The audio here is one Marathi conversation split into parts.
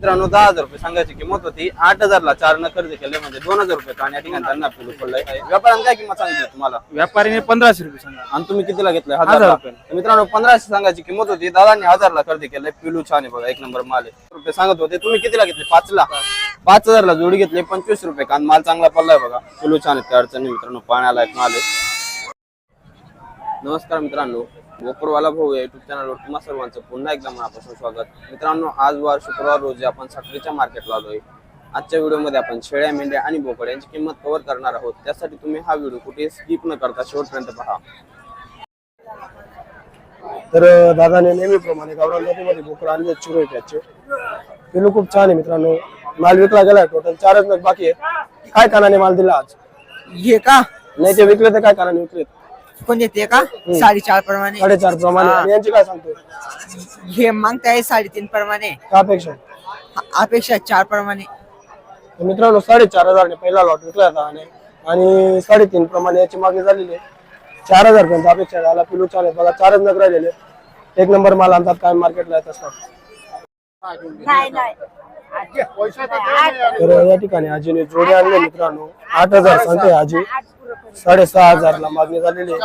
मित्रांनो दहा हजार रुपये सांगायची किंमत होती. आठ हजारला चार न खरेदी केले म्हणजे दोन हजार रुपये कान या ठिकाणी त्यांना पिलू पडलाय. व्यापाऱ्याने काय किंमत सांगितली तुम्हाला? व्यापारीने पंधराशे रुपये सांगा आणि तुम्ही कितीला घेतलंय हजार हजार रुपये. मित्रांनो पंधराशे सांगायची किंमत होती. दादांनी हजारला खरेदी केलंय पिलू छान आहे बघा एक नंबर माल आहे. रुपये सांगत होते. तुम्ही कितीला घेतले? पाचला. पाच हजारला जोडी घेतली पंचवीस रुपये कान. माल चांगला पडलाय बघा. पिलू छान आहे त्या अडचणी मित्रांनो पाण्याला एक माल आहे. नमस्कार मित्रांनो गोपूरवाला भाऊ या युट्यूब चॅनलवर तुम्हा सर्वांचं पुन्हा एकदा मनापासून स्वागत. मित्रांनो आज वार शुक्रवार रोजी आपण साखरेच्या मार्केटला आलोय. आजच्या व्हिडिओमध्ये आपण शेळ्या मेंढ्या आणि बोकड यांची किंमत कव्हर करणार आहोत. त्यासाठी तुम्ही हा व्हिडिओ कुठे स्किप न करता शेवटपर्यंत पहा. तर दादाने नेहमीप्रमाणे गावरान जातीमध्ये बोकड आणले चिरोय त्याचे. पिलू खूप छान आहे मित्रांनो. माल विकला गेलाय. टोटल चारच नग बाकी आहे काय कानाने माल दिला आज? हे का? नाही ते विकले तर काय कानाने विकले कोण येते का? साडेचार प्रमाणे. साडेचार प्रमाणे. यांची काय सांगतो हे मागताय साडेतीन प्रमाणे. अपेक्षा आहे? अपेक्षा चार प्रमाणे. तर मित्रांनो साडेचार हजारने पहिला लॉट विकला होता आणि आणि साडेतीन प्रमाणे याची मागणी झालेली आहे. चार हजार पर्यंत अपेक्षा झाला पिलू आहे बघा चारच नग राहिलेले एक नंबर माल आणतात. काय मार्केटला येत असतात. तर या ठिकाणी आजीने जोडे आणले मित्रांनो. आठ हजार सांगते आजी. साडेसहा हजारला मागणी झालेली आहे.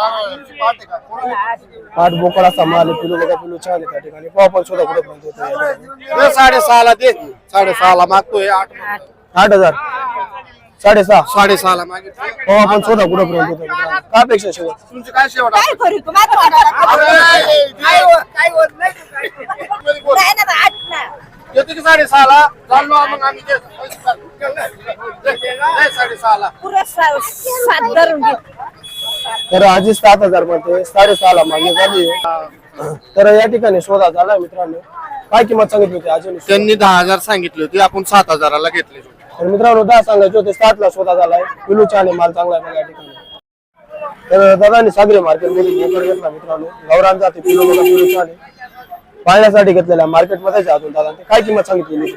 आठ बोकड असा माल पिलू बघा पिलू छान आहे त्या ठिकाणी. पाव पण सुद्धा कुठे पर्यंत होतो या ठिकाणी. साडेसहाला दे. साडेसहाला मागतोय आठ. आठ हजार. साडेसहा. साडेसहाला मागितलं पाव आपण सुद्धा कुठे पर्यंत होतो मित्रांनो का अपेक्षा शेवट? तुमची काय शेवट काय करू तुम्हाला नाही ना बा, आठ ना. येतो की साडेसहाला चाललो मग आम्ही. दे साडेसहाला पुरं सा- सात धरून. तर आजी सात हजारमध्ये साडेसहाला मागणी झाली. तर या ठिकाणी शोधा झाला मित्रांनो. काय किंमत सांगितली होती आजीने? त्यांनी दहा हजार सांगितले होते आपण सात हजाराला घेतले तर मित्रांनो दहा सांगायचे होते सातला शोधा झालाय. पिलू आहे माल चांगला आहे बघा या ठिकाणी. तर दादानी सागरे मार्केटमध्ये घेतला मित्रांनो. गौरान जाते पिलू बघा पिलू आहे पाळण्यासाठी घेतलेल्या मार्केटमध्ये अजून दादा. काय किंमत सांगितली?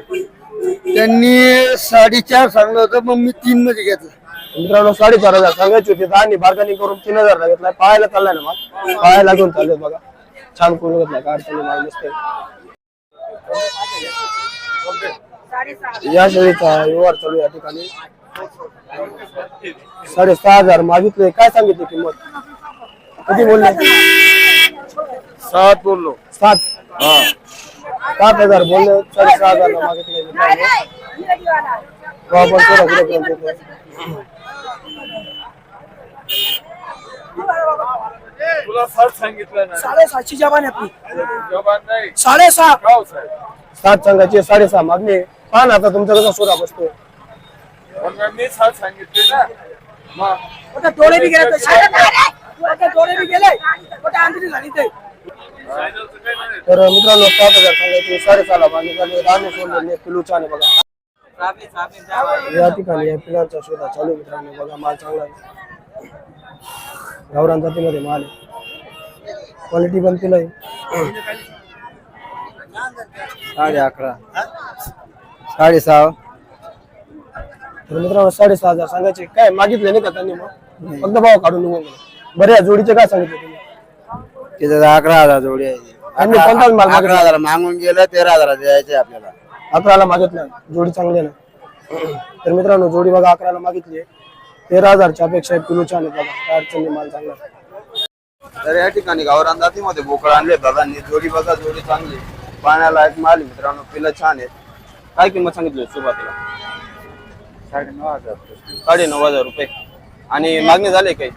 त्यांनी साडेचार सांगलं होतं मग मी तीन मध्ये घेतलं. मित्रांनो साडेचार हजार सांगायची होती. दहा बार्गनिंग करून तीन हजार घेतलाय. पाहायला चाललाय ना मग? पाहायला घेऊन चालले बघा. छान करून घेतलाय. काय अडचणी माल दिसतंय या शेळीचा व्यवहार चालू या ठिकाणी. साडेसहा हजार मागितले काय सांगितली किंमत? किती बोलले? सात बोललो. सात. सात हजार बोलले साडेसहा हजार मागितले थोडा पुढे. तुला सांगितलं ना. साडेसातशे जवान आपली. जवान नाही. साडेसहा. गाव साहेब. सात संघाची साडेसहा मागणी पहा ना आता तुमचा कसा सोडा बसतो मी सात सांगितले ना. मग. डोळे बी गेले कुठे डोळे बी गेले. कुठे आंधळी झाली ते. तर मित्रांनो सात हजार सांगायचे साडेसहाला मागणी झाली. राणे सोडले पिलू छान बघा. या ठिकाणी या पिलांचा शोधा चालू मित्रांनो. बघा माल चांगला आहे. गावरान जातीमध्ये माल क्वालिटी पण पिला आहे. साडे अकरा. साडेसहा तर मित्रांनो साडेसहा हजार सांगायचे. काय मागितले नाही का त्यांनी मग? फक्त भाव काढून निघून गेले बरे या जोडीचे काय सांगितले तुम्ही? तिथं अकरा हजार जोडी आहे. कोणताच माल अकरा हजार मागून गेलं तेरा हजार द्यायचे आपल्याला. अकराला मागितलं. जोडी चांगली आहे ना? तर मित्रांनो जोडी बघा अकराला मागितली तेरा हजारच्या अपेक्षा आहे पिलू छान आहे बघा. काय अडचणी माल चांगला आहे. तर या ठिकाणी गावरान जातीमध्ये बोकड आणले दादांनी जोडी बघा जोडी चांगली पाण्याला एक माल आहे मित्रांनो पिलं छान आहेत काय किंमत सांगितली होती सुरुवातीला? साडे नऊ हजार. साडे नऊ हजार रुपये. आणि मागणी झाली काही?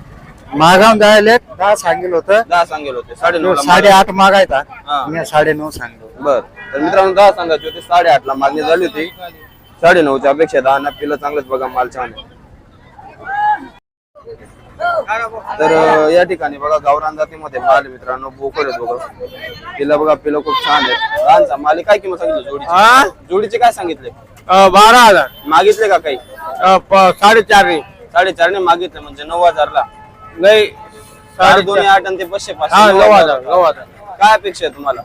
मागावून जायले दहा सांगितलं होतं. दहा सांगेल होते. साडे नऊ साडे आठ मागायचा. हा. मी साडे नऊ सांगलो. बर. तर मित्रांनो दहा सांगायचे होते. साडे आठ ला मागणी झाली होती. साडे नऊच्या अपेक्षा दहा ना पिलं चांगलंच बघा माल छान आहे. तर अं, या ठिकाणी बघा गावरान जातीमध्ये माल आहे मित्रांनो. बोकड आहे बघा. पिलं बघा पिलं खूप छान आहे. लहानचा माल आहे. काय किंमत सांगितली जोडीची? जोडीचे काय सांगितले? बारा हजार. मागितले का काही? साडेचार साडेचारने मागितले म्हणजे नऊ हजारला. नाही साडे दोन आठ आणि ते पाचशे पाचशे हा, नऊ हजार. हजार, नऊ हजार. काय अपेक्षा आहे तुम्हाला?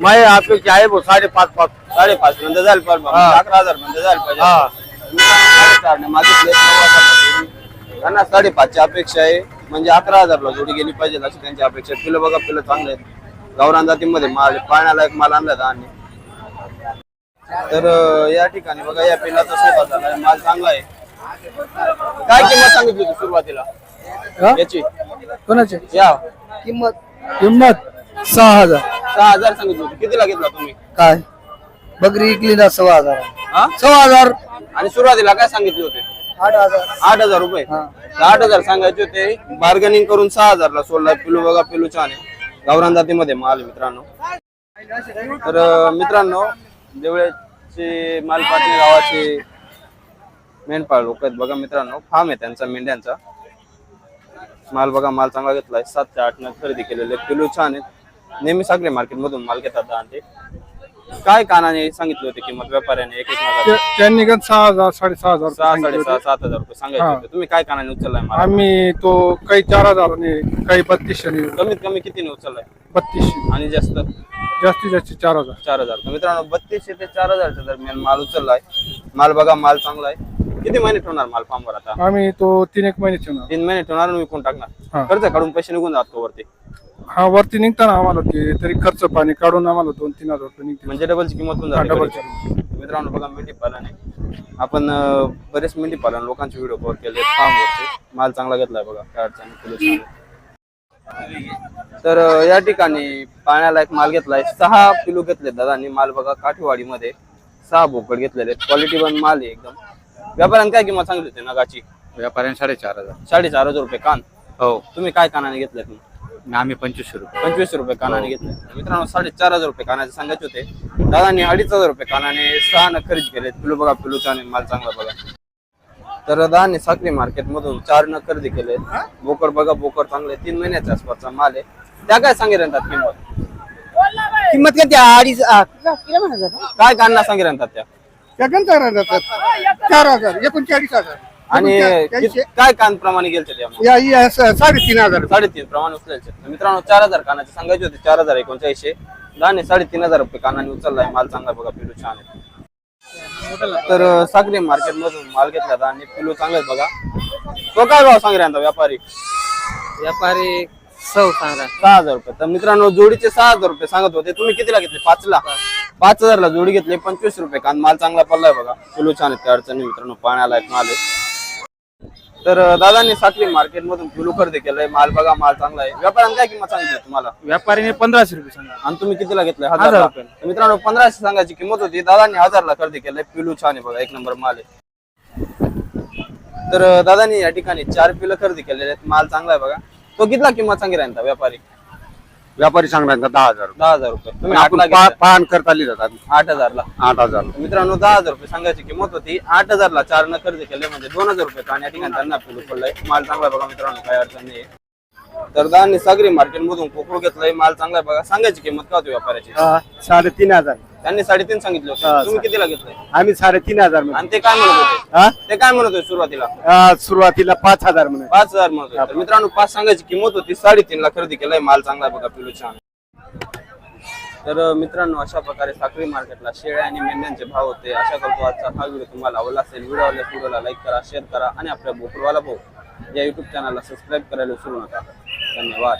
माझी अपेक्षा आहे भाऊ साडेपाच पाच. साडेपाच पर्यंत जायला पाहिजे म्हणजे अकरा हजार पर्यंत जायला पाहिजे. हा. साडेचारने मागितले नऊ. त्यांना साडेपाचची अपेक्षा आहे. म्हणजे अकरा हजारला जोडी गेली पाहिजे अशी त्यांची अपेक्षा आहे. पिलं बघा पिलं चांगले आहेत गावरान जातीमध्ये माल आहे. पाण्याला एक माल आणला आणि. तर अं, या ठिकाणी बघा या पिलाचा सोबा झाला. माल चांगला आहे. काय किंमत सांगितली होती सुरुवातीला? याची. कोणाचे? या. किंमत? किंमत? सहा हजार. सहा हजार सांगितली होती. कितीला घेतला तुम्ही? काय? बकरी इकली ना सव्वा हजार. हा? सव्वा हजार. आणि सुरुवातीला काय सांगितले होते? आठ हजार. आठ हजार रुपये. तर आठ हजार सांगायचे होते. बार्गेनिंग करून सहा हजारला सोडला. पिलू बघा पिलू छान आहे. गावरान जातीमध्ये माल आहे मित्रांनो. तर अं, मित्रांनो देवळ्याचे मालपाटणे गावाचे मेंढपाळ लोक आहेत. बघा मित्रांनो फार्म आहे त्यांचा मेंढ्यांचा. माल बघा माल चांगला घेतलाय. सात ते आठ न खरेदी केलेले पिलू छान आहेत. नेहमी सागरे मार्केट मधून माल घेतात दहा ते. काय कानाने सांगितले होते किंमत व्यापाऱ्याने? एक एक? त्यांनी सहा हजार साडेसहा हजार सहा सांगितले साडेसहा होते. सात हजार रुपये सांगायचे हा. होते. तुम्ही काय कानाने उचललाय माल? आम्ही तो काही चार हजाराने काही बत्तीसशे कमीत कमी कितीने उचललाय? बत्तीसशे. आणि जास्त? जास्तीत जास्त चार हजार. चार हजार. तर मित्रांनो बत्तीसशे ते चार हजारच्या दरम्यान माल उचललाय. माल बघा माल चांगला आहे. किती महिने ठेवणार माल फार्मवर आता? आम्ही तो तीन एक महिने ठेवणार. तीन महिने ठेवणार आणि विकून हा. टाकणार खर्च काढून पैसे निघून जातो वरती? हा वरती निघताना आम्हाला ते तरी खर्च पाणी काढून आम्हाला दोन तीन हजार रुपये निघते म्हणजे डबलची किंमत होऊन हा, जाते डबल कधीच. मित्रांनो बघा मेंढी पालन. आहे आपण अं, बरेच मेंढी पालन लोकांचे व्हिडिओ कव्हर केले फार्मवरचे माल चांगला घेतलाय बघा काय अडचण नाही, किलो. तर अं, या ठिकाणी पाण्याला एक माल घेतलाय. सहा किलो घेतले दादांनी. माल बघा काठीवाडीमध्ये सहा बोकड घेतलेले क्वालिटी पण माल आहे एकदम. व्यापाऱ्याने काय किंमत सांगितली होती नगाची? व्यापाऱ्याने साडेचार हजार. साडेचार हजार रुपये कान. हो. तुम्ही काय कानाने घेतले आम्ही पंचवीसशे रुपये. पंचवीस रुपये कानाने घेतले. मित्रांनो साडेचार हजार रुपये कानाचे सांगायचे होते. दादांनी अडीच हजार रुपये कानाने सहा न खरेदी केले पिलू बघा पिलू आहे, माल चांगला बघा. तर दादांनी साखरी मार्केट मधून चार न खरेदी केले बोकड बघा बोकड चांगले तीन महिन्याच्या आसपासचा माल आहे. त्या काय सांगे राहतात किंमत? किंमत किती अडीच काय कांना सांगे राहतात त्या चार हजार एकोणचाळीस हजार. आणि कित- काय कान प्रमाणे गेलते? या- या स- साडेतीन हजार. साडेतीन प्रमाणे उचलायचे तर मित्रांनो चार हजार कानाचे सांगायचे होते चार हजार एकोणचाळीसशे. दाने साडेतीन हजार रुपये कानाने उचललाय माल चांगला बघा पिलू छान आहे. तर अं, सागरी मार्केट मधून माल घेतला दाने पिलू चांगले बघा. तो काय भाव सांगे राहता व्यापारी? व्यापारी सौ सांगा. सहा हजार रुपये. तर मित्रांनो जोडीचे सहा हजार रुपये सांगत होते. तुम्ही कितीला घेतले? पाचला. पाच हजारला जोडी घेतली पंचवीस रुपये. कान माल चांगला पडलाय बघा. पिलू छान आहे त्या अडचणी मित्रांनो पाण्याला एक माल आहे. तर दादांनी साखरी मार्केट मधून पिलू खरेदी केलंय. माल बघा माल चांगला आहे. व्यापाऱ्याने काय किंमत सांगितली तुम्हाला? व्यापारीने पंधराशे रुपये सांगा आणि तुम्ही कितीला घेतलंय हजार तर मित्रांनो पंधराशे सांगायची किंमत होती. दादांनी हजारला खरेदी केलंय. पिलू छान आहे बघा एक नंबर माल आहे. तर दादांनी या ठिकाणी चार पिलं खरेदी केलेले आहेत. माल चांगला आहे बघा. तो कितला किंमत सांगी राहता व्यापारी? व्यापारी सांगणार का दहा हजार दहा हजार रुपये. तुम्ही आपण आठला पा- घेतलाय. पाहण करता आली जातात. आठ हजारला. आठ हजार. तर मित्रांनो दहा हजार रुपये सांगायची किंमत होती. आठ हजारला चार न खरेदी केले म्हणजे दोन हजार रुपये. आणि या ठिकाणी त्यांना पिलू पडलाय माल चांगला आहे बघा मित्रांनो काही अडचण नाही तर दादांनी सागरी मार्केट मधून कोकरू घेतलाय. माल चांगला आहे बघा. सांगायची किंमत काय होती व्यापाऱ्याची? साडेतीन हजार. त्यांनी साडेतीन सांगितले होते. तुम्ही कितीला घेतलंय आम्ही साडेतीन हजारमध्ये आणि ते काय म्हणत होते? हा? ते काय म्हणत होते सुरुवातीला? सुरुवातीला पाच हजार म्हणे पाच हजार म्हणत होते. तर मित्रांनो पाच सांगायची किंमत होती. साडेतीन ला खरेदी केलाय. माल चांगला आहे बघा पिलू छान तर अं, मित्रांनो अशा प्रकारे साखरी मार्केटला शेळ्या आणि मेंढ्यांचे भाव होते. आशा करतो आजचा हा व्हिडिओ तुम्हाला आवडला असेल. व्हिडिओ आवडल्यास व्हिडिओला लाईक करा शेअर करा आणि आपल्या बोकरवाला भाऊ या युट्यूब चॅनलला सबस्क्राईब करायला विसरू नका. धन्यवाद.